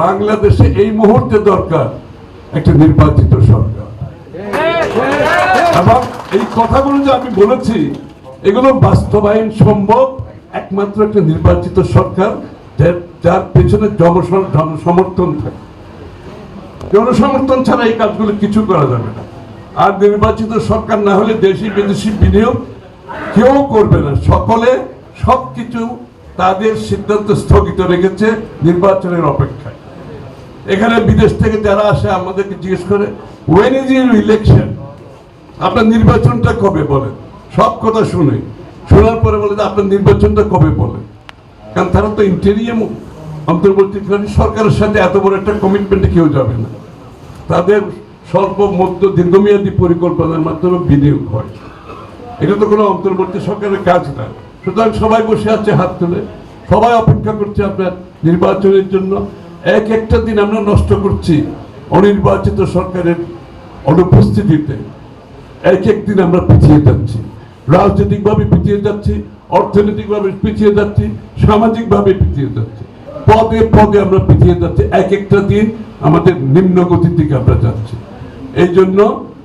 বাংলাদেশে এই মুহূর্তে দরকার একটা নির্বাচিত সরকার। এবং এই কথাগুলো যে আমি বলেছি, এগুলো বাস্তবায়ন সম্ভব, একমাত্র একটা নির্বাচিত সরকার, যার- পেছনে জনসম- জনসমর্থন থাকে। জনসমর্থন ছাড়া এই কাজগুলো কিছু করা যাবে না। আর নির্বাচিত সরকার না হলে দেশি, বিদেশি বিনিয়োগ কেউ করবে না। সকলে সবকিছু তাদের সিদ্ধান্ত স্থগিত রেখেছে নির্বাচনের অপেক্ষায়। এখানে বিদেশ থেকে যারা আসে, আমাদেরকে জিজ্ঞেস করে ওয়েন ইজ ইউর ইলেকশন আপনার নির্বাচনটা কবে বলেন? সব কথা শুনে। শোনার পরে বলে যে, আপনার নির্বাচনটা কবে বলেন? কারণ তারা তো ইন্টেরিয়াম অন্তর্বর্তীকালীন সরকারের সাথে এত বড় একটা কমিটমেন্টে কেউ যাবে না। তাদের স্বল্প, মধ্য, দীর্ঘমেয়াদী পরিকল্পনার মাধ্যমে বিনিয়োগ হয়। এটা তো কোনো অন্তর্বর্তী সরকারের কাজ না। সুতরাং সবাই বসে আছে হাত তুলে। সবাই অপেক্ষা করছে আপনার নির্বাচনের জন্য। এক একটা দিন আমরা নষ্ট করছি অনির্বাচিত সরকারের অনুপস্থিতিতে। এক একদিন আমরা পিছিয়ে যাচ্ছি। রাজনৈতিকভাবে পিছিয়ে যাচ্ছি, অর্থনৈতিকভাবে পিছিয়ে যাচ্ছি, সামাজিকভাবে পিছিয়ে যাচ্ছি। পদে পদে আমরা পিছিয়ে যাচ্ছি। এক একটা দিন আমাদের নিম্ন গতির দিকে আমরা যাচ্ছি। এই জন্য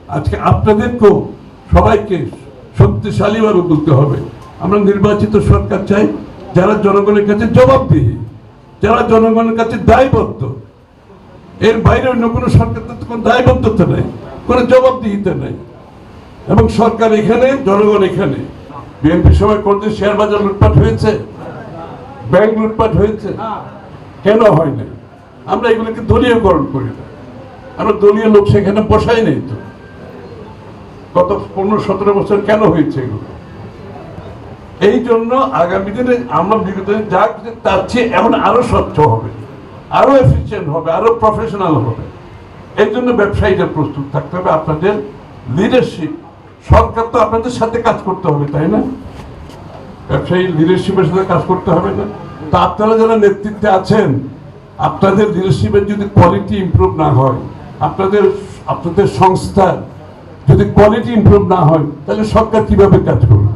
আজকে আপনাদেরকেও সবাইকে শক্তিশালীভাবে বলতে হবে। আমরা নির্বাচিত সরকার চাই, যারা জনগণের কাছে জবাবদিহি। যারা জনগণের কাছে দায়বদ্ধ, এর বাইরে অন্য কোনো সরকার কোনো দায়বদ্ধতা নেই, কোনো জবাবদিহিতা নেই। এবং সরকার এখানে, জনগণ এখানে। বিএনপি সময় করতে শেয়ার বাজার লুটপাট হয়েছে, ব্যাংক লুটপাট হয়েছে। কেন হয় না আমরা এগুলোকে দলীয়করণ করি না। আমরা দলীয় লোক সেখানে বসাই নেই তো। গত পনেরো, সতেরো বছর কেন হয়েছে এগুলো? এই জন্য আগামী দিনে আমরা বিগত যা তার চেয়ে এখন আরও স্বচ্ছ হবে, আরও এফিসিয়েন্ট হবে, আরও প্রফেশনাল হবে। এই জন্য ব্যবসায়ীদের প্রস্তুত থাকতে হবে, আপনাদের লিডারশিপ সরকার তো আপনাদের সাথে কাজ করতে হবে, তাই না? ব্যবসায়ী লিডারশিপের সাথে কাজ করতে হবে না। তা আপনারা যারা নেতৃত্বে আছেন, আপনাদের লিডারশিপের যদি কোয়ালিটি ইমপ্রুভ না হয়, আপনাদের আপনাদের সংস্থার যদি কোয়ালিটি ইমপ্রুভ না হয়, তাহলে সরকার কীভাবে কাজ করবে?